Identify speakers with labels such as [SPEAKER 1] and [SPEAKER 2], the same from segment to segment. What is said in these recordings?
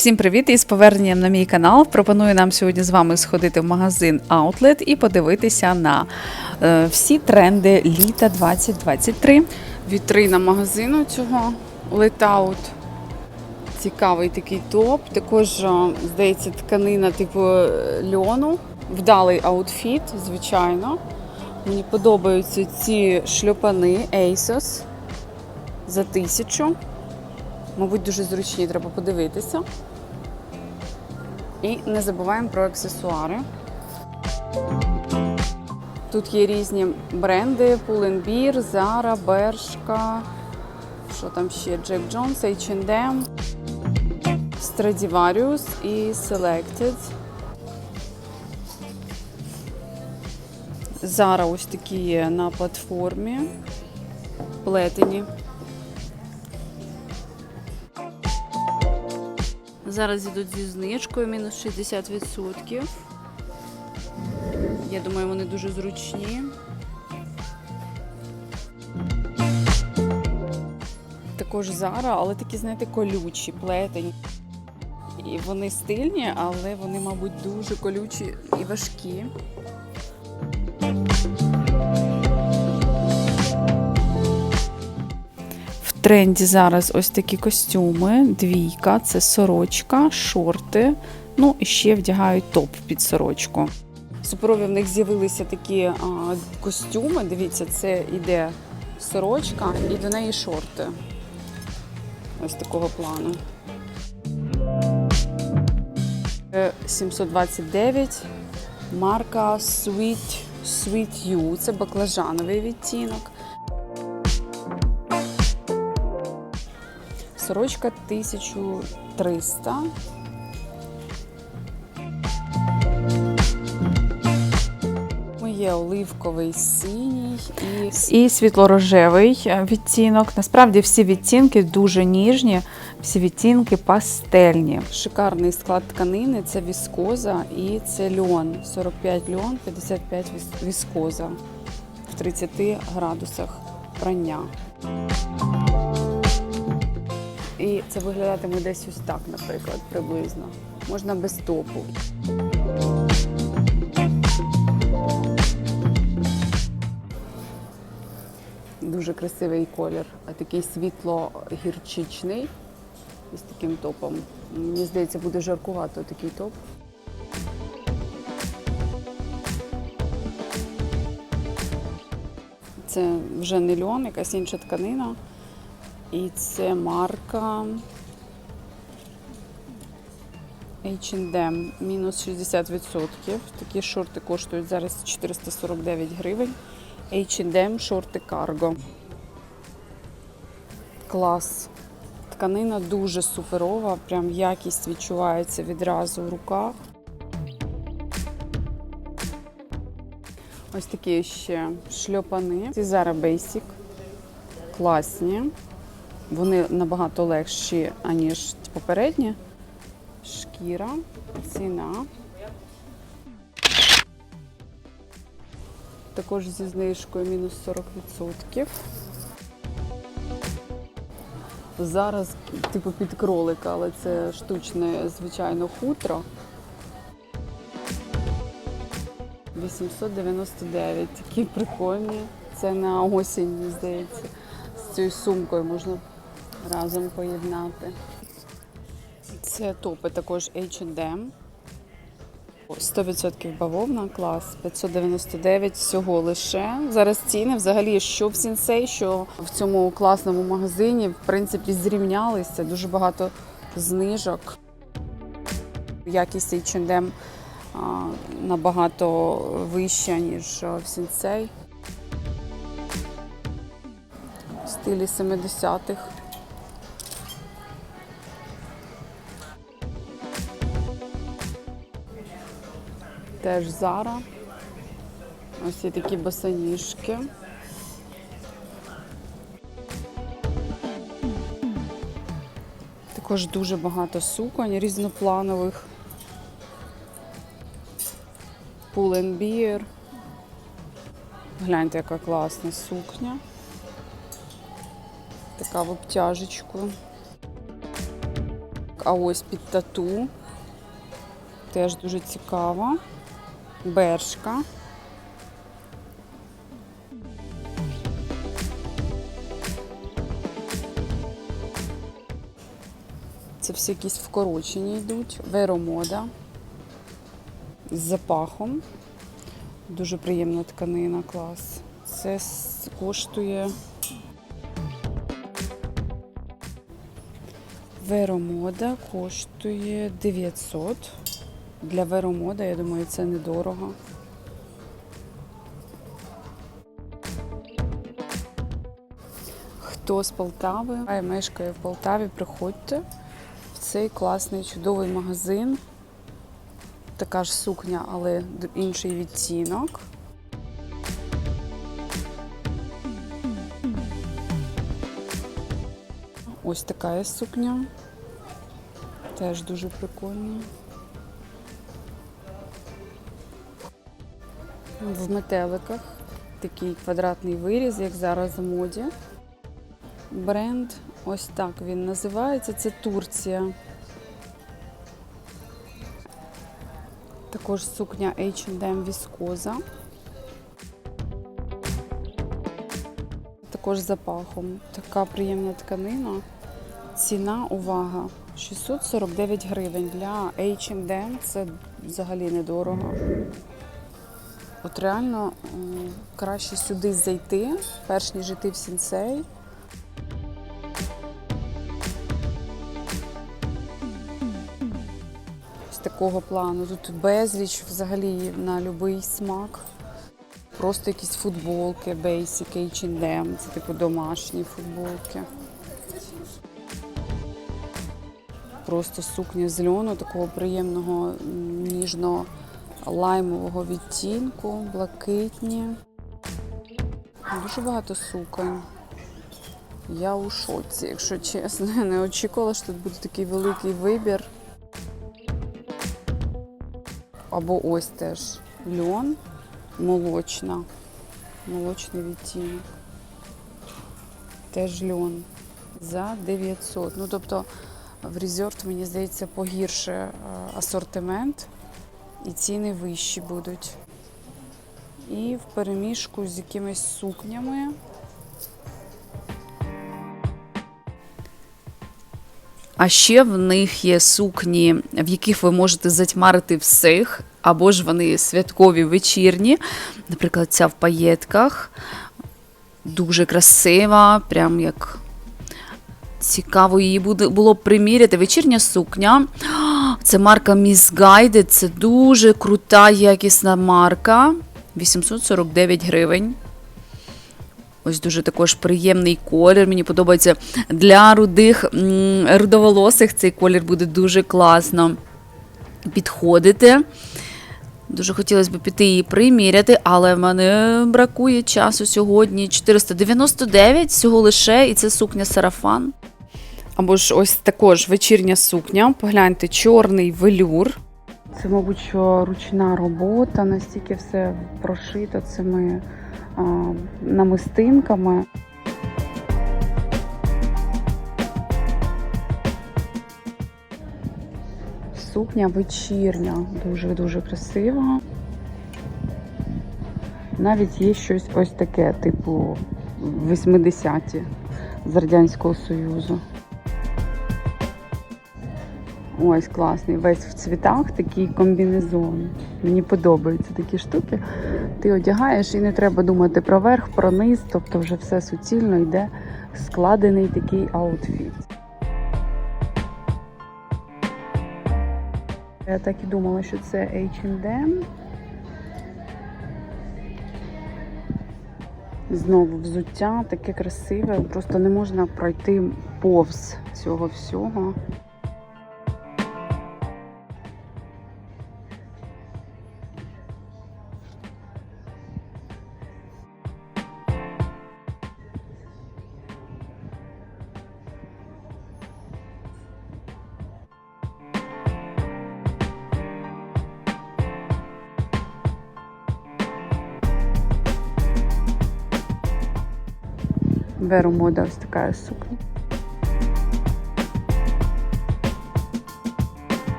[SPEAKER 1] Всім привіт і з поверненням на мій канал. Пропоную нам сьогодні з вами сходити в магазин Outlet і подивитися на е, всі тренди літа 2023. Вітрина магазину цього Letaut. Цікавий такий топ. Також, е, здається, тканина типу е, льону. Вдалий аутфіт, звичайно. Мені подобаються ці шльопани ASOS за тисячу. Мабуть, дуже зручні, треба подивитися. І не забуваємо про аксесуари. Тут є різні бренди: Pull&Bear, Zara, Bershka, що там ще? Jack Jones, H&M, Stradivarius і Selected. Zara ось такі є на платформі. Плетені. Зараз йдуть зі знижкою мінус 60%. Я думаю, вони дуже зручні. Також Зара, але такі, знаєте, колючі, плетені. І вони стильні, але вони, мабуть, дуже колючі і важкі. Тренді зараз ось такі костюми. Двійка, це сорочка, шорти. Ну і ще вдягають топ під сорочку. Суперові в них з'явилися такі а, костюми. Дивіться, це іде сорочка і до неї шорти. Ось такого плану. Е, 729. Марка Sweet, Sweet You. Це баклажановий відтінок. Сорочка 1300. Є оливковий синій і, і світло-рожевий відтінок. Насправді всі відтінки дуже ніжні, всі відтінки пастельні. Шикарний склад тканини це віскоза і це льон. 45 льон, 55 віскоза в 30 градусах прання. І це виглядатиме десь ось так, наприклад, приблизно. Можна без топу. Дуже красивий колір, а такий світло-гірчичний із таким топом. Мені здається, буде жаркувато такий топ. Це вже не льон, якась інша тканина. І це марка H&M, мінус 60%. Такі шорти коштують зараз 449 гривень. H&M шорти карго. Клас. Тканина дуже суперова, прям якість відчувається відразу в руках. Ось такі ще шльопани. Ці Zara Basic. Класні. Вони набагато легші, аніж попередні. Шкіра, ціна. Також зі знижкою мінус 40%. Зараз, типу, під кролика, але це штучне, звичайно, хутро. 899. Такі прикольні. Це на осінь, здається. З цією сумкою можна разом поєднати. Це топи також H&M. 100% бавовна, клас, 599 всього лише. Зараз ціни взагалі, що в Сінсей, що в цьому класному магазині, в принципі, зрівнялися. Дуже багато знижок. Якість H&M набагато вища, ніж в Сінсей. В стилі 70-х. Теж Зара. Ось є такі босоніжки. Також дуже багато суконь різнопланових. Pull&Bear. Гляньте, яка класна сукня. Така в обтяжечку. а ось під тату. Теж дуже цікаво. Бершка. Це всі якісь вкорочені йдуть. Веромода. З запахом. Дуже приємна тканина, клас. Це коштує. Веромода коштує 900. Для Веромода, я думаю, це недорого. Хто з Полтави а мешкає в Полтаві, приходьте в цей класний чудовий магазин. Така ж сукня, але інший відтінок. Ось така є сукня. Теж дуже прикольна. В метеликах такий квадратний виріз, як зараз в моді. Бренд ось так він називається. Це Турція. Також сукня H&M Віскоза. Також запахом. Така приємна тканина. Ціна, увага, 649 гривень. Для H&M це взагалі недорого. От реально краще сюди зайти, перш ніж йти в сінцей. З такого плану. Тут безліч взагалі на будь-який смак. Просто якісь футболки, Basic, H&M, це типу домашні футболки. Просто сукня з льону, такого приємного м, ніжно-лаймового відтінку, блакитні. Дуже багато суконь. Я у шоці, якщо чесно. Не очікувала, що тут буде такий великий вибір. Або ось теж льон, молочна, молочний відтінок. Теж льон за 900. Ну, тобто в резорт, мені здається, погірше е, асортимент і ціни вищі будуть. І в переміжку з якимись сукнями.
[SPEAKER 2] А ще в них є сукні, в яких ви можете затьмарити всіх, або ж вони святкові вечірні. Наприклад, ця в паєтках. Дуже красива, прям як цікаво її буде, було приміряти. Вечірня сукня. Це марка Miss Guided, це дуже крута, якісна марка. 849 гривень. Ось дуже також приємний колір. Мені подобається для рудих рудоволосих цей колір буде дуже класно підходити. Дуже хотілося б піти її приміряти, але в мене бракує часу сьогодні. 499 всього лише, і це сукня сарафан.
[SPEAKER 1] Або ж ось також вечірня сукня. Погляньте, чорний велюр. Це, мабуть, що ручна робота, настільки все прошито цими а, намистинками. Сукня вечірня, дуже-дуже красива. Навіть є щось ось таке, типу 80-ті з Радянського Союзу. Ось класний, весь в цвітах такий комбінезон. Мені подобаються такі штуки. Ти одягаєш і не треба думати про верх, про низ, тобто вже все суцільно йде складений такий аутфіт. Я так і думала, що це H&M. Знову взуття таке красиве, просто не можна пройти повз цього всього. Веру мода ось така сукня.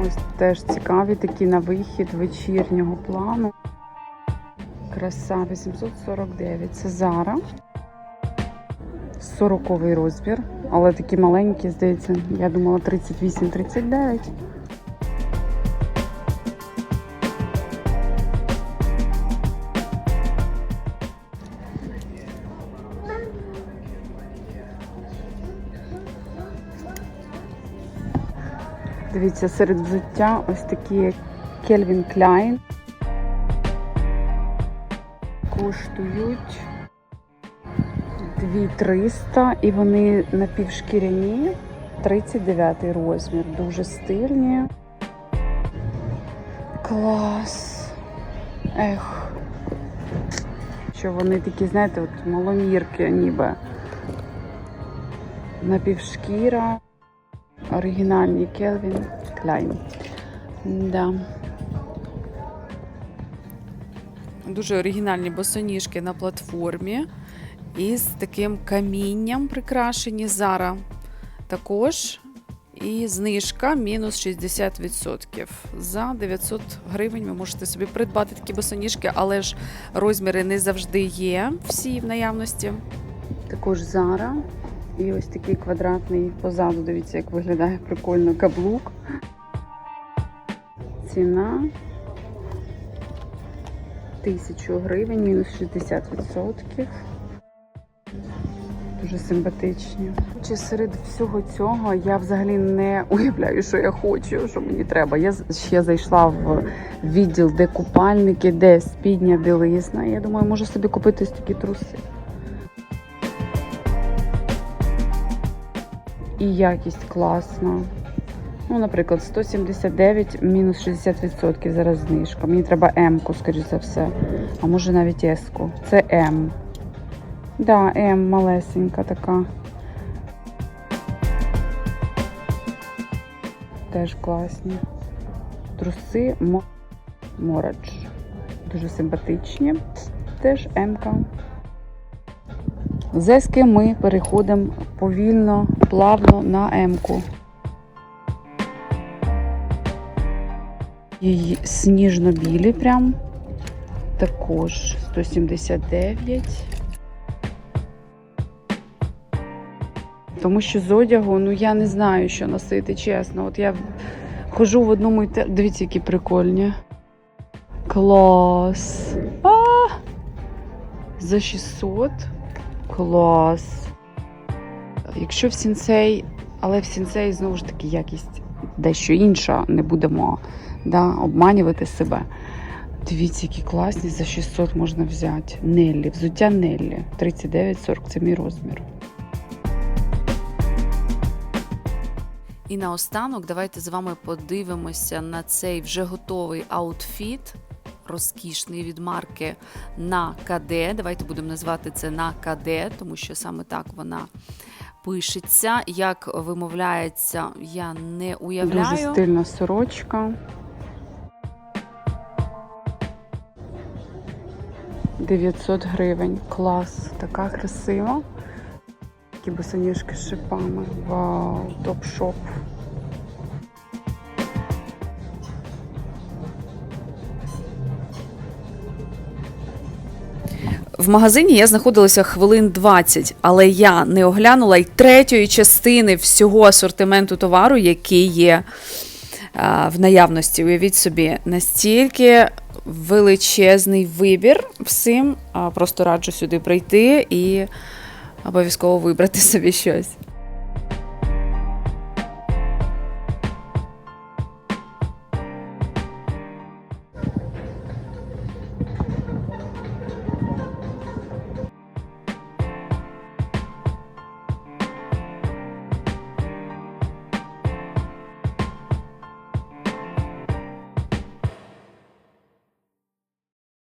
[SPEAKER 1] Ось теж цікаві такі на вихід вечірнього плану. Краса 849. Це зара. 40 розбір, але такі маленькі, здається, я думала 38-39. Дивіться, серед взуття ось такі Calvin Klein. Коштують 2300 і вони напівшкіряні. 39 розмір. Дуже стильні. Клас. Ех. Що вони такі, знаєте, от маломірки ніби. Напівшкіра. Оригінальні Kelvin Klein. Да. Дуже оригінальні босоніжки на платформі із таким камінням прикрашені Зара. Також і знижка мінус 60%. За 900 гривень ви можете собі придбати такі босоніжки, але ж розміри не завжди є всі в наявності. Також Зара. І ось такий квадратний позаду. Дивіться, як виглядає прикольно каблук. Ціна 1000 гривень, мінус 60%. Дуже симпатичні. Чи серед всього цього я взагалі не уявляю, що я хочу, що мені треба. Я ще зайшла в відділ, де купальники, де спідня білизна. Я думаю, можу собі купити ось такі труси. І якість класна. Ну, наприклад, 179 мінус 60% зараз знижка. Мені треба М-ку, скоріш за все. А може навіть С-ку. Це М. Да, М малесенька така. Теж класні. Труси Мо- Морадж. Дуже симпатичні. Теж М-ка. З Ески ми переходимо повільно, плавно на М-ку. Її сніжно-білі прям. Також 179. Тому що з одягу, ну я не знаю, що носити, чесно. От я хожу в одному і те. Дивіться, які прикольні. Клас. А! За 600. Клас. Якщо в сінцей, але в сінцей знову ж таки якість дещо інша, не будемо да, обманювати себе. Дивіться, які класні, за 600 можна взяти. Неллі, взуття Неллі. 39-40 це мій розмір.
[SPEAKER 2] І наостанок давайте з вами подивимося на цей вже готовий аутфіт, розкішний від марки на КД. Давайте будемо назвати це на КД, тому що саме так вона пишеться. Як вимовляється, я не уявляю.
[SPEAKER 1] Дуже стильна сорочка. Дев'ятсот гривень. Клас. Така красива. Такі босоніжки з шипами. Вау, топ-шоп.
[SPEAKER 2] В магазині я знаходилася хвилин 20, але я не оглянула й третьої частини всього асортименту товару, який є а, в наявності. Уявіть собі, настільки величезний вибір всім. А, просто раджу сюди прийти і обов'язково вибрати собі щось.